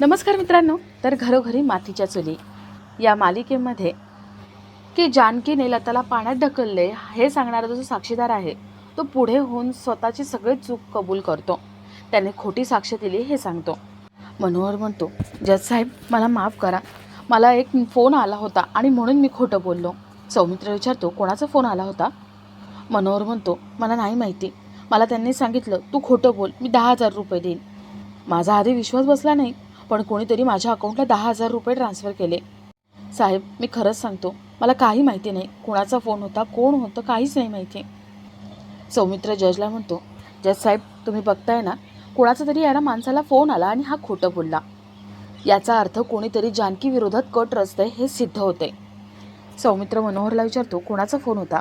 नमस्कार मित्रांनो. तर घरोघरी मातीच्या चुली या मालिकेमध्ये की जानकीने लताला पाण्यात ढकलले हे सांगणारा जो साक्षीदार आहे तो पुढे होऊन स्वतःची सगळी चूक कबूल करतो. त्याने खोटी साक्ष दिली हे सांगतो. मनोहर म्हणतो जज साहेब मला माफ करा. मला एक फोन आला होता आणि म्हणून मी खोटं बोललो. सौमित्र विचारतो कोणाचा फोन आला होता? मनोहर म्हणतो मला नाही माहिती. मला त्यांनी सांगितलं तू खोटं बोल मी दहा हजार रुपये देईन. माझा आधी विश्वास बसला नाही. पण कोणीतरी माझ्या अकाउंटला दहा हजार रुपये ट्रान्सफर केले. साहेब मी खरंच सांगतो मला काही माहिती नाही. कोणाचा फोन होता कोण होतं काहीच नाही माहिती. सौमित्र जजला म्हणतो जज साहेब तुम्ही बघताय ना कोणाचा तरी याला माणसाला फोन आला आणि हा खोटं बोलला. याचा अर्थ कोणीतरी जानकी विरोधात कट रचतंय हे सिद्ध होते सौमित्र मनोहरला विचारतो कोणाचा फोन होता?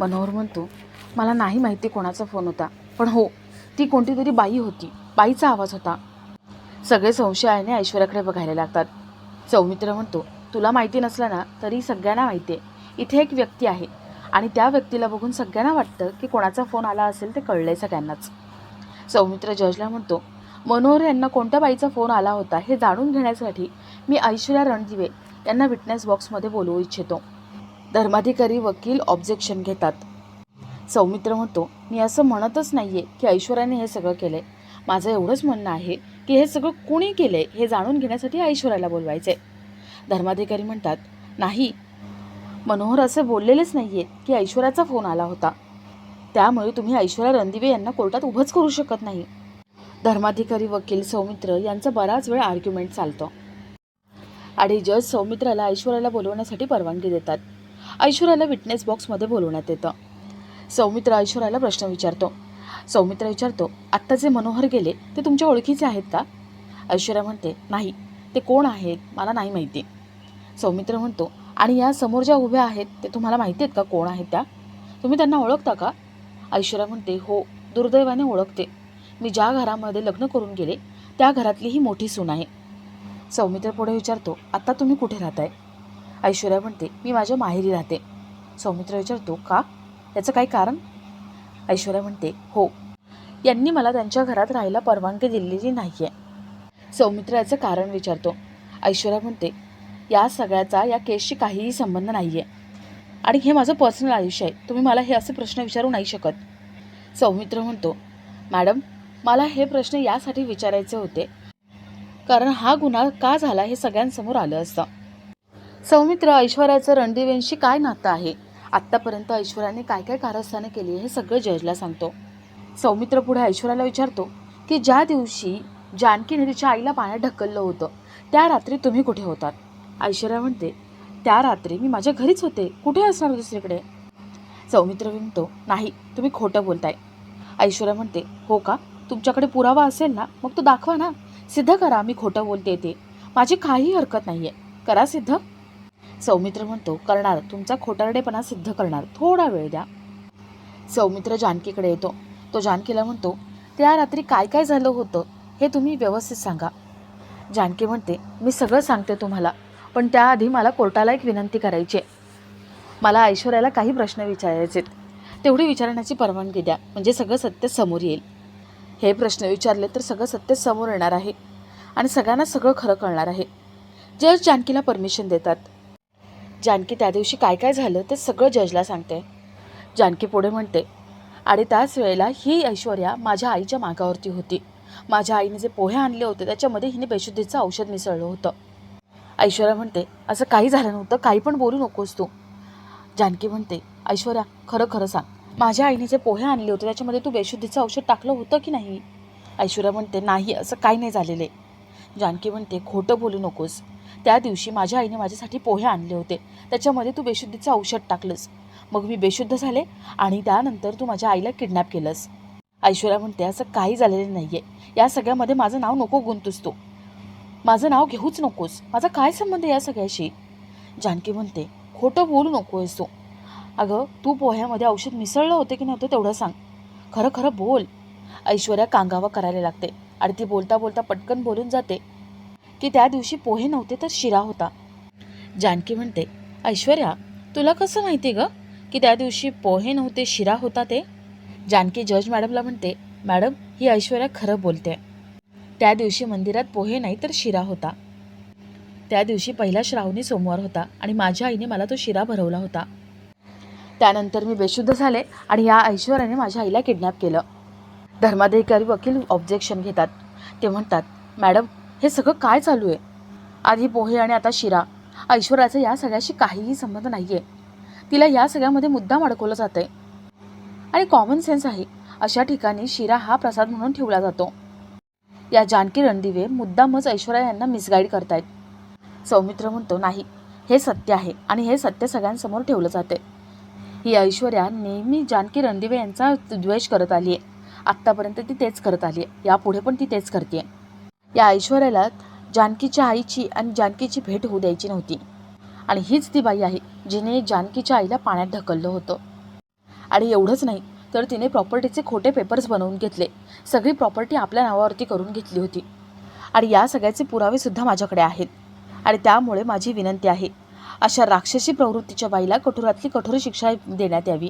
मनोहर म्हणतो मला नाही माहिती कोणाचा फोन होता पण हो ती कोणती तरी बाई होती. बाईचा आवाज होता. सगळे संशयाने ऐश्वर्याकडे बघायला लागतात. सौमित्र म्हणतो तुला माहिती नसलं ना तरी सगळ्यांना माहिती आहे. इथे एक व्यक्ती आहे आणि त्या व्यक्तीला बघून सगळ्यांना वाटतं की कोणाचा फोन आला असेल ते कळलंय सगळ्यांनाच. सौमित्र जजला म्हणतो मनोहर यांना कोणत्या बाईचा फोन आला होता हे जाणून घेण्यासाठी मी ऐश्वर्या रणदिवे यांना विटनेस बॉक्समध्ये बोलवू इच्छितो. धर्माधिकारी वकील ऑब्जेक्शन घेतात. सौमित्र म्हणतो मी असं म्हणतच नाही आहे की ऐश्वर्याने हे सगळं केलं आहे माझं एवढंच म्हणणं आहे की हे सगळं कुणी केलं आहे हे जाणून घेण्यासाठी ऐश्वर्याला बोलवायचे धर्माधिकारी म्हणतात नाही मनोहर असे बोललेलेच नाही आहेत की ऐश्वर्याचा फोन आला होता. त्यामुळे तुम्ही ऐश्वर्या रणदिवे यांना कोर्टात उभंच करू शकत नाही. धर्माधिकारी वकील सौमित्र यांचा बराच वेळ आर्ग्युमेंट चालतो. आणि जज सौमित्राला ऐश्वर्याला बोलवण्यासाठी परवानगी देतात. ऐश्वर्याला विटनेस बॉक्समध्ये बोलवण्यात येतं. सौमित्र ऐश्वर्याला प्रश्न विचारतो सौमित्र विचारतो आत्ता जे मनोहर गेले ते तुमच्या ओळखीचे आहेत का? ऐश्वर्या म्हणते नाही ते कोण आहेत मला नाही माहिती. सौमित्र म्हणतो आणि या समोर ज्या उभ्या आहेत ते तुम्हाला माहिती आहेत का कोण आहेत त्या? तुम्ही त्यांना ओळखता का? ऐश्वर्या म्हणते हो दुर्दैवाने ओळखते. मी ज्या घरामध्ये लग्न करून गेले त्या घरातली ही मोठी सून आहे. सौमित्र पुढे विचारतो आत्ता तुम्ही कुठे राहताय? ऐश्वर्या म्हणते मी माझ्या माहेरी राहते. सौमित्र विचारतो का? याचं काही कारण? ऐश्वर्या म्हणते हो. यांनी मला त्यांच्या घरात राहायला परवानगी दिलेली नाही आहे सौमित्र याचं कारण विचारतो. ऐश्वर्या म्हणते या सगळ्याचा या केसशी काहीही संबंध नाही आहे आणि हे माझं पर्सनल आयुष्य आहे. तुम्ही मला हे असे प्रश्न विचारू नाही शकत. सौमित्र म्हणतो मॅडम मला हे प्रश्न यासाठी विचारायचे होते. कारण हा गुन्हा का झाला हे सगळ्यांसमोर आलं असतं. सौमित्र ऐश्वर्याचं रणदिवेंशी काय नातं आहे? आत्तापर्यंत ऐश्वर्याने काय काय कारस्थानं केली हे सगळं जजला सांगतो. सौमित्र पुढे ऐश्वर्याला विचारतो की ज्या दिवशी जानकीने तिच्या आईला पाण्यात ढकललं होतं त्या रात्री तुम्ही कुठे होतात? ऐश्वर्या म्हणते त्या रात्री मी माझ्या घरीच होते. कुठे असणार दुसरीकडे? सौमित्र म्हणतो नाही तुम्ही खोटं बोलताय. ऐश्वर्या म्हणते हो का? तुमच्याकडे पुरावा असेल ना मग तो दाखवा ना. सिद्ध करा मी खोटं बोलते ते. माझी काही हरकत नाही आहे करा सिद्ध. सौमित्र म्हणतो करणार तुमचा खोटारडेपणा सिद्ध करणार. थोडा वेळ द्या. सौमित्र जानकीकडे येतो. तो जानकीला म्हणतो त्या रात्री काय काय झालं होतं हे तुम्ही व्यवस्थित सांगा. जानकी म्हणते मी सगळं सांगते तुम्हाला पण त्याआधी मला कोर्टाला एक विनंती करायची आहे. मला ऐश्वर्याला काही प्रश्न विचारायचे तेवढी विचारण्याची परवानगी द्या म्हणजे सगळं सत्य समोर येईल. हे प्रश्न विचारले तर सगळं सत्य समोर येणार आहे आणि सगळ्यांना सगळं खरं कळणार आहे. जज जानकीला परमिशन देतात. जानकी त्या दिवशी काय काय झालं ते सगळं जजला सांगते. जानकी पुढे म्हणते आणि त्याच वेळेला ही ऐश्वर्या माझ्या आईच्या मागावरती होती. माझ्या आईने जे पोहे आणले होते त्याच्यामध्ये हिने बेशुद्धीचं औषध मिसळलं होतं. ऐश्वर्या म्हणते असं काही झालं नव्हतं काही पण बोलू नकोस तू. जानकी म्हणते ऐश्वर्या खरं खरं सांग. माझ्या आईने जे पोहे आणले होते त्याच्यामध्ये तू बेशुद्धीचं औषध टाकलं होतं की नाही? ऐश्वर्या म्हणते नाही असं काही नाही झालेलं. आहे जानकी म्हणते खोटं बोलू नकोस. त्या दिवशी माझ्या आईने माझ्यासाठी पोहे आणले होते. त्याच्यामध्ये तू बेशुद्धीचं औषध टाकलंस. मग मी बेशुद्ध झाले आणि त्यानंतर तू माझ्या आईला किडनॅप केलंस. ऐश्वर्या म्हणते असं काही झालेलं नाही आहे या सगळ्यामध्ये माझं नाव नको गुंतूस तू. माझं नाव घेऊच नकोस. माझा काय संबंध आहे या सगळ्याशी? जानकी म्हणते खोटं बोलू नकोस तू. अगं तू पोह्यामध्ये औषध मिसळलं होतं की नव्हतं तेवढं सांग. खरं खरं बोल. ऐश्वर्या कांगावा करायला लागते आणि ती बोलता बोलता पटकन बोलून जाते. की त्या दिवशी पोहे नव्हते तर शिरा होता. जानकी म्हणते ऐश्वर्या तुला कसं माहिती ग की त्या दिवशी पोहे नव्हते शिरा होता ते? जानकी जज मॅडमला म्हणते मॅडम ही ऐश्वर्या खरं बोलते. त्या दिवशी मंदिरात पोहे नाही तर शिरा होता. त्या दिवशी पहिला श्रावणी सोमवार होता आणि माझ्या आईने मला तो शिरा भरवला होता. त्यानंतर मी बेशुद्ध झाले आणि या ऐश्वर्याने माझ्या आईला किडनॅप केलं. धर्माधिकारी वकील ऑब्जेक्शन घेतात. ते म्हणतात मॅडम हे सगळं काय चालू आहे? आधी पोहे आणि आता शिरा. ऐश्वर्याचा या सगळ्याशी काहीही संबंध नाही आहे तिला या सगळ्यामध्ये मुद्दाम अडकवलं जातं आहे आणि कॉमन सेन्स आहे. अशा ठिकाणी शिरा हा प्रसाद म्हणून ठेवला जातो. या जानकी रणदिवे मुद्दामच ऐश्वर्या यांना मिसगाईड करतायत. सौमित्र म्हणतो नाही हे सत्य आहे आणि हे सत्य सगळ्यांसमोर ठेवलं जाते ही ऐश्वर्या नेहमी जानकी रणदिवे यांचा द्वेष करत आली आहे आत्तापर्यंत ती तेच करत आली आहे यापुढे पण ती तेच करते आहे या ऐश्वर्याला जानकीच्या आईची आणि जानकीची भेट होऊ द्यायची नव्हती. आणि हीच ती बाई आहे जिने जानकीच्या आईला पाण्यात ढकललं होतं. आणि एवढंच नाही तर तिने प्रॉपर्टीचे खोटे पेपर्स बनवून घेतले. सगळी प्रॉपर्टी आपल्या नावावरती करून घेतली होती. आणि या सगळ्याचे पुरावेसुद्धा माझ्याकडे आहेत. आणि त्यामुळे माझी विनंती आहे अशा राक्षसी प्रवृत्तीच्या बाईला कठोरातली कठोर शिक्षा देण्यात यावी.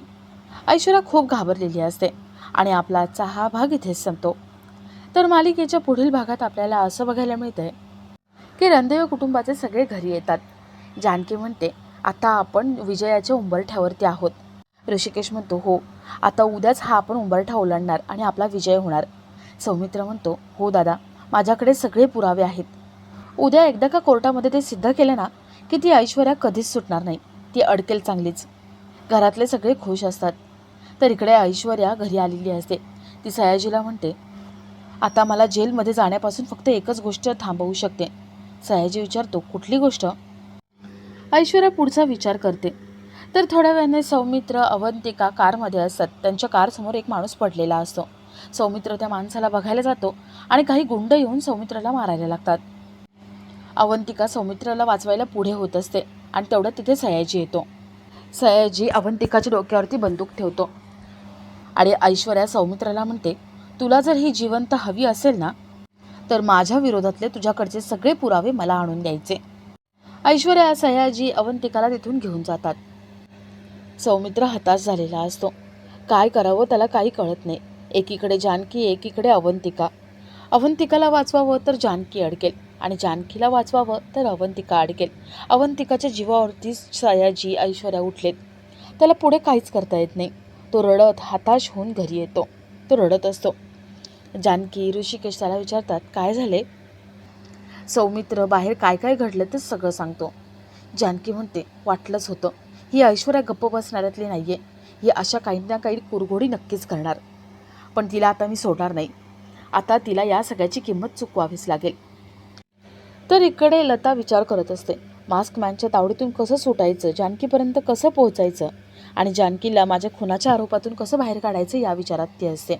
ऐश्वर्या खूप घाबरलेली असते आणि आपला आजचा हा भाग इथेच संपतो. तर मालिकेच्या पुढील भागात आपल्याला असं बघायला मिळतंय की रणदेव कुटुंबाचे सगळे घरी येतात. जानकी म्हणते आता आपण विजयाच्या उंबरठ्यावरती आहोत. ऋषिकेश म्हणतो हो आता उद्याच हा आपण उंबरठा ओलांडणार आणि आपला विजय होणार. सौमित्र म्हणतो हो दादा माझ्याकडे सगळे पुरावे आहेत. उद्या एकदा का कोर्टामध्ये ते सिद्ध केलं ना की ती ऐश्वर्या कधीच सुटणार नाही. ती अडकेल चांगलीच. घरातले सगळे खुश असतात. तर इकडे ऐश्वर्या घरी आलेली असते. ती सयाजीला म्हणते आता मला जेलमध्ये जाण्यापासून फक्त एकच गोष्ट थांबवू शकते. सयाजी विचारतो कुठली गोष्ट? ऐश्वर्या पुढचा विचार करते. तर थोड्या वेळाने सौमित्र अवंतिका कारमध्ये असतात त्यांच्या कारसमोर एक माणूस पडलेला असतो. सौमित्र त्या माणसाला बघायला जातो आणि काही गुंड येऊन सौमित्राला मारायला लागतात. अवंतिका सौमित्राला वाचवायला पुढे होत असते आणि तेवढं तिथे सयाजी येतो. सयाजी अवंतिकाच्या डोक्यावरती बंदूक ठेवतो. आणि ऐश्वर्या सौमित्राला म्हणते तुला जर ही जिवंत हवी असेल ना तर माझ्या विरोधातले तुझ्याकडचे सगळे पुरावे मला आणून द्यायचे. ऐश्वर्या सयाजी अवंतिकाला तिथून घेऊन जातात. सौमित्र हताश झालेला असतो. काय करावं त्याला काही कळत नाही. एकीकडे जानकी एकीकडे अवंतिका. अवंतिकाला वाचवावं तर जानकी अडकेल आणि जानकीला वाचवावं तर अवंतिका अडकेल. अवंतिकाच्या जीवावरती सयाजी ऐश्वर्या उठलेत. त्याला पुढे काहीच करता येत नाही. तो रडत हताश होऊन घरी येतो. तो रडत असतो. जानकी ऋषिकेश त्याला विचारतात काय झाले? सौमित्र बाहेर काय काय घडलं ते सगळं सांगतो. जानकी म्हणते वाटलंच होतं. ही ऐश्वर्या गप्प बसणाऱ्यातली नाही आहे ही अशा काही ना काही कुरघोडी नक्कीच करणार. पण तिला आता मी सोडणार नाही. आता तिला या सगळ्याची किंमत चुकवावीच लागेल. तर इकडे लता विचार करत असते मास्क मॅनच्या तावडीतून कसं सुटायचं? जानकीपर्यंत कसं पोहोचायचं? आणि जानकीला माझ्या खुनाच्या आरोपातून कसं बाहेर काढायचं या विचारात ती असते.